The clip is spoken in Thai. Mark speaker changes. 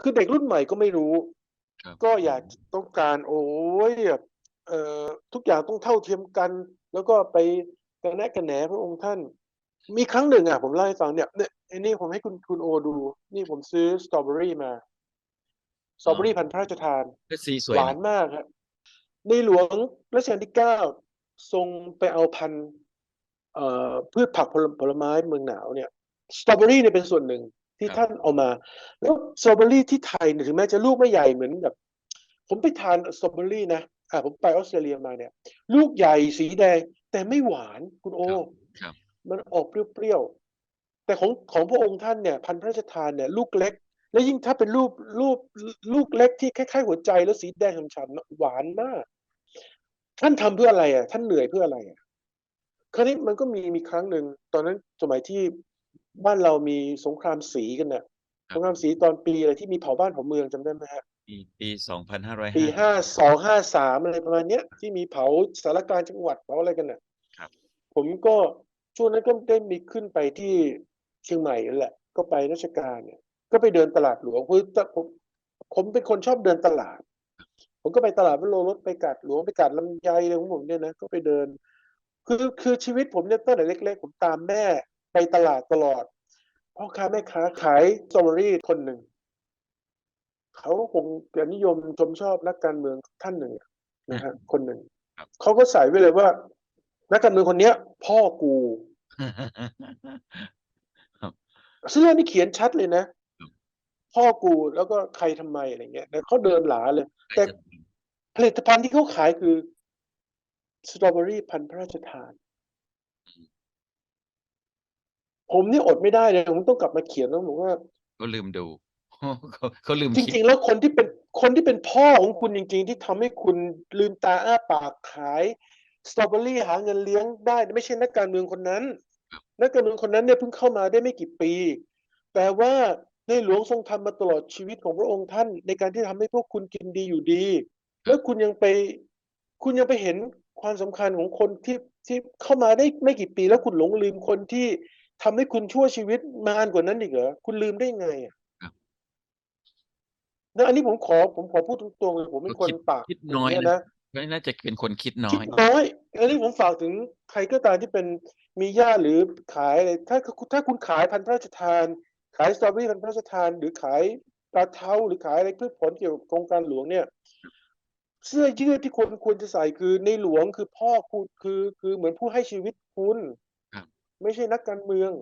Speaker 1: คือเด็กรุ่นใหม่ก็ไม่รู้
Speaker 2: ครับ
Speaker 1: ก็อยากต้องการโอ้ยแบบเอ่อทุกอย่างต้องเท่าเทียมกัน แล้วก็ไปกระแนะกระแหนพระองค์ท่าน มีครั้งหนึ่งอะผมเล่าให้ฟังเนี่ยเนี่ยไอ้นี่ผมให้คุณคุณโอดู นี่ผมซื้อสตรอเบอรี่มาสตรอเบอรี่พันธุ์พระราชทาน
Speaker 2: ก็สีสวย
Speaker 1: ห
Speaker 2: นะ
Speaker 1: วานมากครับในหลวงรัชกาลที่เก้าทรงไปเอาพันธุ์เอ่อพืชผักผลผลไม้เมืองหนาวเนี่ยสตรอเบอรี่เนี่ยเป็นส่วนหนึ่ง ที่ท่านเอามา แล้วสตรอเบอรี่ที่ไทยเนี่ยถึงแม้จะลูกไม่ใหญ่เหมือนแบบผมไปทานสตรอเบอรี่นะอ่าผมไปออสเตรเลียมาเนี่ย ลูกใหญ่สีแดง แต่ไม่หวานคุณโอ
Speaker 2: ครับ
Speaker 1: มันออกเปรี้ยวๆแต่ของของพระองค์ท่านเนี่ย พันธุ์พระราชทานเนี่ย ลูกเล็ก แล้วยิ่งถ้าเป็นรูปรูปลูกเล็กที่คล้ายๆหัวใจแล้วสีแดงฉ่ำๆนะหวานมาก ท่านทำเพื่ออะไรอะ ท่านเหนื่อยเพื่ออะไรอะคราวนี้มันก็มีมีครั้งหนึ่งตอนนั้นสมัยที่ บ้านเรามีสงครามสีกันน่ะ
Speaker 2: ครับ
Speaker 1: สงครามสีตอนปีอะไรที่มีเผาบ้านเผาเมืองจำได้ไหมฮะ
Speaker 2: ปีปีสองพันห้าร้อย
Speaker 1: ปีห้าสองห้าสามอะไรประมาณเนี้ยที่มีเผาสารกลารจังหวัดเผาอะไรกันน่ะ
Speaker 2: ครับ
Speaker 1: ผมก็ช่วงนั้นก็ได้มีขึ้นไปที่เชียงใหม่นั่นแหละ ก็ไปราชการเนี่ย ก็ไปเดินตลาดหลวงคือผมผมเป็นคนชอบเดินตลาด ผมก็ไปตลาดวโรรถไปกัดหลวงไปกัดลำไยอะไรของผมเนี่ยนะก็ไปเดิน คือคือชีวิตผมเนี่ยตั้งแต่เล็ก ๆ ผมตามแม่ ไปตลาดตลอดพ่อค้าแม่ค้าขายสตรอเบอรี่คนหนึ่ง เขาคงจะนิยมชมชอบนักการเมืองท่านหนึ่งอะนะฮะคนหนึ่ง
Speaker 2: ครับ
Speaker 1: เขาก็ใส่ไว้เลยว่า นักการเมืองคนเนี้ย พ่อกูเสื้อนี่เขียนชัดเลยนะ
Speaker 2: ครับ
Speaker 1: พ่อกูแล้วก็ใครทำไมอะไรเงี้ยแล้วเขาเดินหลาเลย แต่ผลิตภัณฑ์ที่เขาขายคือสตรอเบอรี่พันธุ์พระราชทาน ผมนี่อดไม่ได้เลย ผมต้องกลับมาเขียนแล้วบอกว่า
Speaker 2: เขาลืมดูเขาเขาลืม
Speaker 1: จ
Speaker 2: คิด
Speaker 1: ริง ๆ แล้วคนที่เป็นคนที่เป็นพ่อของคุณจริง ๆ ที่ทำให้คุณลืมตาอ้าปากขายสตรอเบอรี่หาเงินเลี้ยงได้ ไม่ใช่นักการเมืองคนนั้น นักการเมืองคนนั้นเนี่ยเพิ่งเข้ามาได้ไม่กี่ปี แต่ว่าในหลวงทรงทำมาตลอดชีวิตของพระองค์ท่าน ในการที่ทำให้พวกคุณกินดีอยู่ดี แล้วคุณยังไป คุณยังไปเห็นความสำคัญของคนที่ที่เข้ามาได้ไม่กี่ปี แล้วคุณหลงลืมคนที่ ทำให้คุณชั่วชีวิตนานกว่านั้นอีกเหรอคุณลืมได้ไงอะ
Speaker 2: ครับ
Speaker 1: นะอันนี้ผมขอผมขอพูดตรงๆเลยผมเป็นคน
Speaker 2: คิด
Speaker 1: ปาก
Speaker 2: คิดน้อยา
Speaker 1: ง
Speaker 2: นะ
Speaker 1: นะ
Speaker 2: ก็น่าจะเป็นคนคิดน้อ
Speaker 1: คิด
Speaker 2: ย
Speaker 1: น้อยอันนี้ผมฝากถึงใครก็ตามที่เป็นมีญาติหรือขายอะไรถ้าถ้าคุณขายพันธุ์พระราชทาน ขายสตรอเบอรี่พันธุ์พระราชทาน หรือขายปลาเท้าหรือขายอะไรพืชผลเกี่ยวกับโครงการหลวงเนี่ย เสื้อยืดที่คุณควรจะใส่คือในหลวงคือพ่อคุณคือคือเหมือนผู้ให้ชีวิตคุณ
Speaker 2: ครับ
Speaker 1: ไม่ใช่นักการเมือง